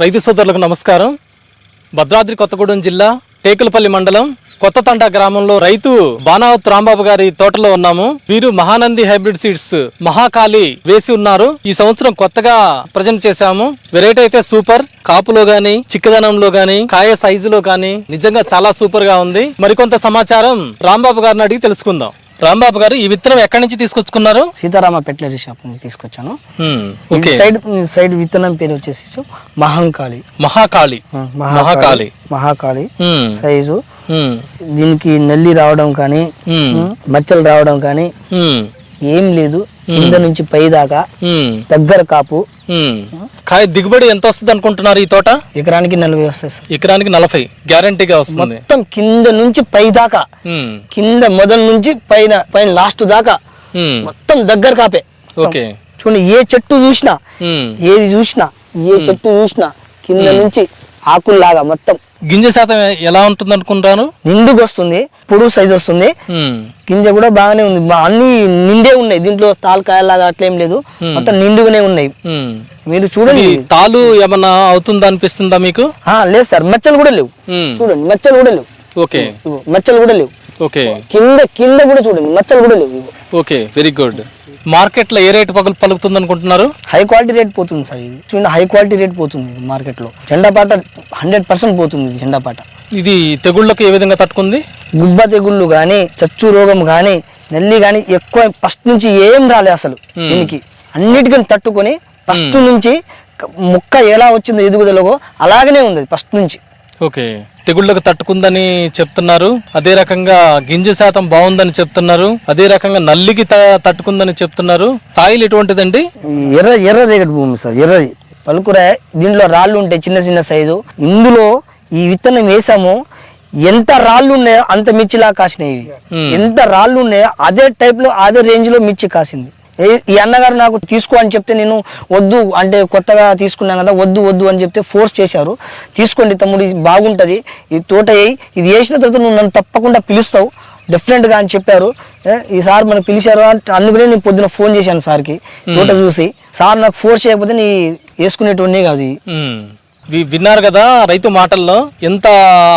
రైతు సోదరులకు నమస్కారం. భద్రాద్రి కొత్తగూడెం జిల్లా టేకులపల్లి మండలం కొత్త తండా గ్రామంలో రైతు బానావత్ రాంబాబు గారి తోటలో ఉన్నాము. వీరు మహానంది హైబ్రిడ్ సీడ్స్ మహాకాళి వేసి ఉన్నారు. ఈ సంవత్సరం కొత్తగా ప్రజెంట్ చేశాము. వెరైటీ అయితే సూపర్. కాపులో గాని చిక్కదనంలో గాని కాయ సైజులో గాని నిజంగా చాలా సూపర్గా ఉంది. మరికొంత సమాచారం రాంబాబు గారిని అడిగి తెలుసుకుందాం. రాంబాబు గారు ఈ విత్తనం ఎక్కడి నుంచి తీసుకొచ్చుకున్నారు? సీతారామ పెట్లరీ షాప్ నుంచి తీసుకొచ్చాను. సైడ్ సైడ్ విత్తనం పేరు వచ్చేసి మహంకాళి. మహాకాళి. మహాకాళి. మహాకాళి. సైజు. దీనికి నల్లి రావడం కానీ మచ్చలు రావడం కానీ ఏం లేదు. కింద నుంచి పై దాకా దగ్గర కాపు. కాయ దిగుబడి ఎంత వస్తుంది అనుకుంటున్నారు ఈ తోట? ఎకరానికి నలభై వస్తాయి సార్. ఎకరానికి నలభై. గ్యారంటీగా వస్తుంది. మొత్తం కింద నుంచి పై దాకా కింద మొదలు నుంచి పైన పైన లాస్ట్ దాకా. మొత్తం దగ్గర కాపే. ఓకే. చూడండి ఏ చెట్టు చూసినా. ఏది చూసినా ఏ చెట్టు చూసినా కింద నుంచి ఆకుల్లాగా మొత్తం గింజ శాతం ఎలా ఉంటుంది అనుకుంటారు నిండుగా వస్తుంది పొడుగు సైజు వస్తుంది. గింజ కూడా బాగానే ఉంది. అన్ని నిండే ఉన్నాయి. దీంట్లో తాలకాయలాగా అట్లేం లేదు. మొత్తం నిండుగానే ఉన్నాయి. మీరు చూడండి. తాలు ఏమన్నా అవుతుందా అనిపిస్తుందా మీకు? లేదు సార్. మచ్చలు కూడా లేవు. చూడండి. మచ్చలు కూడా లేవు. ఓకే. మచ్చలు కూడా లేవు. ఓకే కింద కింద కూడా చూడండి మచ్చలు కూడా లేవు. ఓకే వెరీ గుడ్ మార్కెట్లో ఏ రేటు పగలు పలుకుతుంది అనుకుంటున్నారు? హై క్వాలిటీ రేట్ పోతుంది సార్ ఇది. హై క్వాలిటీ రేట్ పోతుంది ఇది మార్కెట్లో జెండా పాట హండ్రెడ్ పర్సెంట్ పోతుంది ఇది జెండా పాట. ఇది తెగుళ్ళకు ఏ విధంగా తట్టుకుంది? గుబ్బ తెగుళ్ళు కానీ చచ్చు రోగం కానీ నల్లి కానీ ఎక్కువ ఫస్ట్ నుంచి ఏం రాలే అసలు దీనికి. అన్నిటికీ తట్టుకొని ఫస్ట్ నుంచి క- ముక్క ఎలా వచ్చిందో ఎదుగుదలగో అలాగనే ఉంది ఫస్ట్ నుంచి. ఓకే తెగుళ్ళకు తట్టుకుందని చెప్తున్నారు. అదే రకంగా గింజ శాతం బాగుందని చెప్తున్నారు. అదే రకంగా నల్లికి తట్టుకుందని చెప్తున్నారు. తాయిలు ఎటువంటిదండి? ఎర్ర ఎర్ర రేగడి భూమి సార్ ఎర్రది. పలుకుర దీంట్లో రాళ్ళు ఉంటాయి చిన్న చిన్న సైజు. ఇందులో ఈ విత్తనం వేసాము. ఎంత రాళ్ళు ఉన్నాయో అంత మిర్చిలా కాసినాయి. ఎంత రాళ్ళు ఉన్నాయో అదే టైప్లో అదే రేంజ్లో మిర్చి కాసింది. ఈ అన్నగారు నాకు తీసుకో అని చెప్తే నేను వద్దు అంటే కొత్తగా తీసుకున్నాను కదా వద్దు వద్దు అని చెప్తే ఫోర్స్ చేశారు. తీసుకోండి తమ్ముడు ఇది బాగుంటది ఇది తోట వేయి. ఇది వేసిన తర్వాత నువ్వు నన్ను తప్పకుండా పిలుస్తావు డెఫినెట్గా అని చెప్పారు. ఈ సార్ మనకు పిలిచారు అంటే అందుకనే నేను పొద్దున ఫోన్ చేశాను సార్కి తోట చూసి. సార్ నాకు ఫోర్స్ చేయకపోతే నీ వేసుకునేటువంటి కాదు విన్నారు కదా రైతు మాటల్లో ఎంత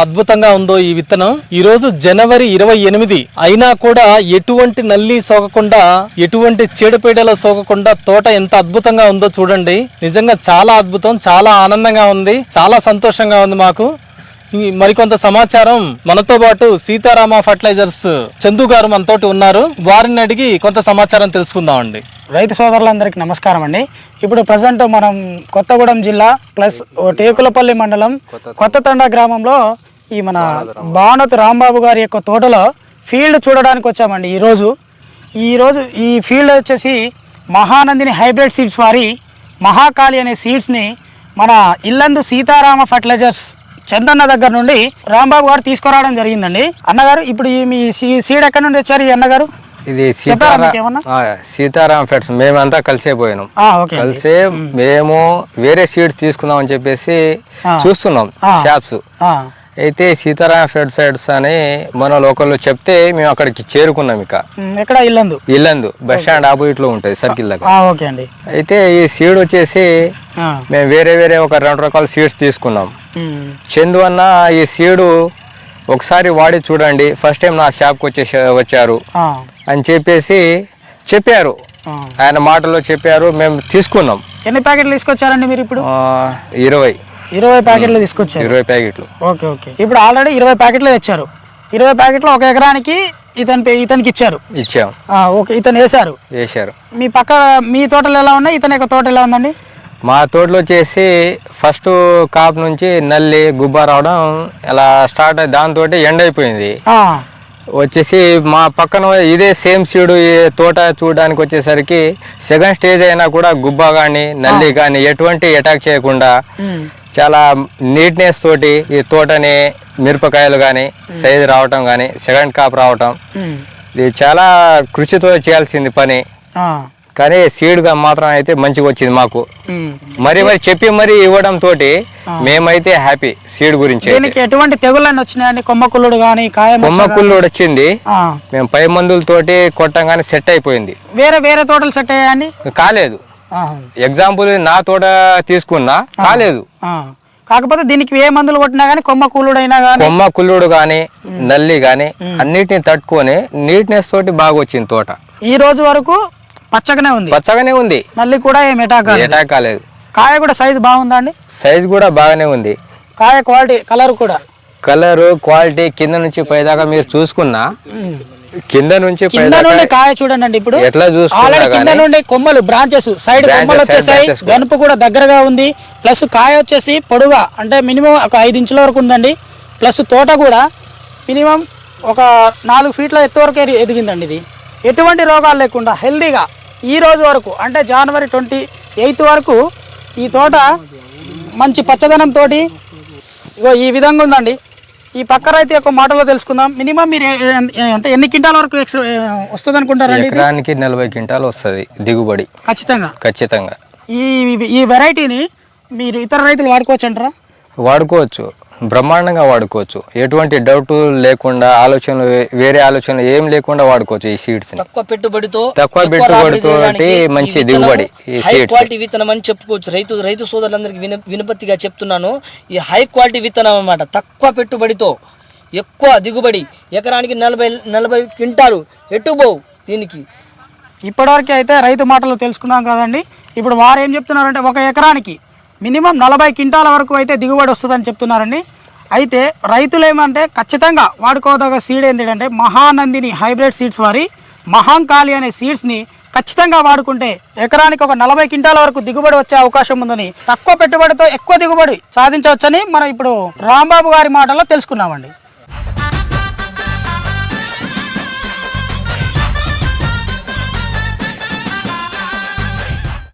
అద్భుతంగా ఉందో ఈ విత్తనం. ఈ రోజు జనవరి ఇరవై ఎనిమిది. అయినా కూడా ఎటువంటి నల్లి సోకకుండా ఎటువంటి చెడుపీడలు సోకకుండా తోట ఎంత అద్భుతంగా ఉందో చూడండి. నిజంగా చాలా అద్భుతం చాలా ఆనందంగా ఉంది చాలా సంతోషంగా ఉంది మాకు. మరికొంత సమాచారం మనతో పాటు సీతారామ ఫర్టిలైజర్స్ చందు గారు మనతోటి ఉన్నారు. వారిని అడిగి కొంత సమాచారం తెలుసుకుందామండి. రైతు సోదరులందరికీ నమస్కారం అండి. ఇప్పుడు ప్రజెంట్ మనం కొత్తగూడెం జిల్లా ప్లస్ టేకులపల్లి మండలం కొత్త తండా గ్రామంలో ఈ మన భానత్ రాంబాబు గారి యొక్క తోటలో ఫీల్డ్ చూడడానికి వచ్చామండి ఈరోజు. ఈరోజు ఈ ఫీల్డ్ వచ్చేసి మహానందిని హైబ్రిడ్ సీడ్స్ వారి మహాకాళి అనే సీడ్స్ని మన ఇల్లందు సీతారామ ఫర్టిలైజర్స్ చందన్న దగ్గర నుండి రాంబాబు గారు తీసుకురావడం జరిగిందండి. అన్నగారు ఇప్పుడు ఈ మీ సీడ్ ఎక్కడి నుండి వచ్చారు ఈ అన్నగారు? ఇది సీతారా ఫెట్స్ మేమంతా కలిసే పోయినాం. కలిసే మేము. వేరే సీడ్స్ తీసుకుందాం అని చెప్పేసి. చూస్తున్నాం. షాప్స్. అయితే సీతారాం ఫెడ్ సైడ్స్ అని మన లోకల్లో చెప్తే మేము అక్కడికి చేరుకున్నాం ఇక. ఎక్కడ? ఇల్లందు? ఇల్లందు. బస్ స్టాండ్ ఆపోజిట్లో ఉంటుంది సర్కిల్ దగ్గర. ఓకే అండి. అయితే ఈ సీడ్ వచ్చేసి మేము వేరే వేరే ఒక రెండు రకాల సీడ్స్ తీసుకున్నాం. చందు అన్న ఈ సీడు ఒకసారి వాడి చూడండి. ఫస్ట్ టైం నా షాప్కి వచ్చేసి వచ్చారు. అని చెప్పేసి చెప్పారు. ఆయన మాటల్లో చెప్పారు. మేము తీసుకున్నాం. ఎన్ని ప్యాకెట్లు తీసుకొచ్చారండి మీరు ఇప్పుడు? ఇరవై. ఇరవై ప్యాకెట్లు తీసుకొచ్చారు. ఇరవై ప్యాకెట్లు. Okay okay. ఇప్పుడు ఆల్రెడీ ఇరవై ప్యాకెట్లు తెచ్చారు. ఇరవై ప్యాకెట్లు ఒక ఎకరానికి ఇతని ఇతనికి ఇచ్చారు. ఇచ్చాం. ఆ, ఓకే ఇతను వేశారు. వేశారు. మీ పక్క మీ తోటలు ఎలా ఉన్నాయి? ఇతని యొక్క తోట ఎలా ఉందండి? మా తోటలో వచ్చేసి ఫస్ట్ కాపు నుంచి నల్లి గుబ్బ రావడం ఇలా స్టార్ట్ అయ్యి దాంతో ఎండ్ అయిపోయింది. వచ్చేసి మా పక్కన ఇదే సేమ్ సీడు తోట చూడడానికి వచ్చేసరికి సెకండ్ స్టేజ్ అయినా కూడా గుబ్బ కానీ నల్లి కానీ ఎటువంటి అటాక్ చేయకుండా చాలా నీట్నెస్ తోటి ఈ తోటని మిరపకాయలు కానీ సైజు రావటం కానీ సెకండ్ కాప్ రావటం ఇది చాలా కృషితో చేయాల్సింది పని. కానీ సీడ్గా మాత్రం అయితే మంచిగా వచ్చింది మాకు. మరి మరి చెప్పి మరి ఇవ్వడం తోటి మేమైతే హ్యాపీ సీడ్ గురించి ఎటువంటి తెగుళ్ళని వచ్చినాయండి? కొమ్మ కుళ్ళుడు కానీ కాయ మచ్చ కొమ్మ కుళ్ళు వచ్చింది. మేము పై మందులతోటి కొట్టంగానే సెట్ అయిపోయింది. వేరే వేరే తోటలు సెట్ అయ్యాయండి? కాలేదు. ఎగ్జాంపుల్ నా తోట తీసుకున్నా కాలేదు. కాకపోతే దీనికి ఏ మందులు కొట్టినా కానీ కొమ్మ కూలుడైనా కానీ కొమ్మ కుళ్ళుడు గాని నల్లి గాని అన్నిటిని తట్టుకొని నీట్నెస్ తోటి బాగా వచ్చింది తోట. ఈ రోజు వరకు పచ్చగానే ఉంది. పచ్చగానే ఉంది. నల్లి కూడా ఏం ఎటాక్. ఎటాక్ కాలేదు. కాయ కూడా సైజు బాగుందా అండి? సైజ్ కూడా బాగానే ఉంది. కాయ క్వాలిటీ కలర్ కూడా. కలర్ క్వాలిటీ కింద నుంచి పైదాకా మీరు చూసుకున్నా కింద నుంచి కింద నుండి కాయ చూడండి ఇప్పుడు. ఎట్లా ఆల్రెడీ కింద నుండి కొమ్మలు బ్రాంచెస్ సైడ్ కొమ్మలు వచ్చేసాయి. గనుపు కూడా దగ్గరగా ఉంది. ప్లస్ కాయ వచ్చేసి పొడుగా అంటే మినిమం ఒక ఐదు ఇంచుల వరకు ఉందండి. ప్లస్ తోట కూడా మినిమం ఒక నాలుగు ఫీట్ల ఎత్తు వరకు ఎది- ఎదిగిందండి ఇది. ఎటువంటి రోగాలు లేకుండా హెల్దీగా ఈ రోజు వరకు అంటే జనవరి ట్వంటీ ఎయిత్ వరకు ఈ తోట మంచి పచ్చదనం తోటి ఇగో ఈ విధంగా ఉందండి. ఈ పక్క రైతు యొక్క మాటలో తెలుసుకుందాం. మినిమం మీరు అంటే ఎన్ని క్వింటాల వరకు వస్తుంది అనుకుంటారండి? ఎకరానికి నలభై క్వింటాలు వస్తుంది దిగుబడి. ఖచ్చితంగా? ఖచ్చితంగా. ఈ ఈ వెరైటీని మీరు ఇతర రైతులు వాడుకోవచ్చు అంటారా వాడుకోవచ్చు. బ్రహ్మాండంగా వాడుకోవచ్చు. ఎటువంటి డౌట్ లేకుండా ఆలోచనలు వేరే ఆలోచనలు ఏం లేకుండా వాడుకోవచ్చు ఈ సీడ్స్ తక్కువ పెట్టుబడితో తక్కువ ఎక్కువ పెట్టుబడితో మంచి దిగుబడి ఈ హై seeds. క్వాలిటీ విత్తనం అని చెప్పుకోవచ్చు. రైతు రైతు సోదరులందరికీ విన వినపత్తిగా చెప్తున్నాను. ఈ హై క్వాలిటీ విత్తనం అన్నమాట. తక్కువ పెట్టుబడితో ఎక్కువ దిగుబడి ఎకరానికి నలభై నలభై క్వింటాలు ఎటు పోవు దీనికి. ఇప్పటివరకు అయితే రైతు మాటలు తెలుసుకున్నాం కదండి. ఇప్పుడు వారు ఏం చెప్తున్నారంటే ఒక ఎకరానికి మినిమం నలభై క్వింటాల వరకు అయితే దిగుబడి వస్తుందని చెప్తున్నారండి. అయితే రైతులు ఏమంటే ఖచ్చితంగా వాడుకోదగ్గ సీడ్ ఏంటంటే మహానందిని హైబ్రిడ్ సీడ్స్ వారి మహాంకాళి అనే సీడ్స్ని ఖచ్చితంగా వాడుకుంటే ఎకరానికి ఒక నలభై క్వింటాల వరకు దిగుబడి వచ్చే అవకాశం ఉందని తక్కువ పెట్టుబడితో ఎక్కువ దిగుబడి సాధించవచ్చని మనం ఇప్పుడు రాంబాబు గారి మాటల్లో తెలుసుకున్నామండి.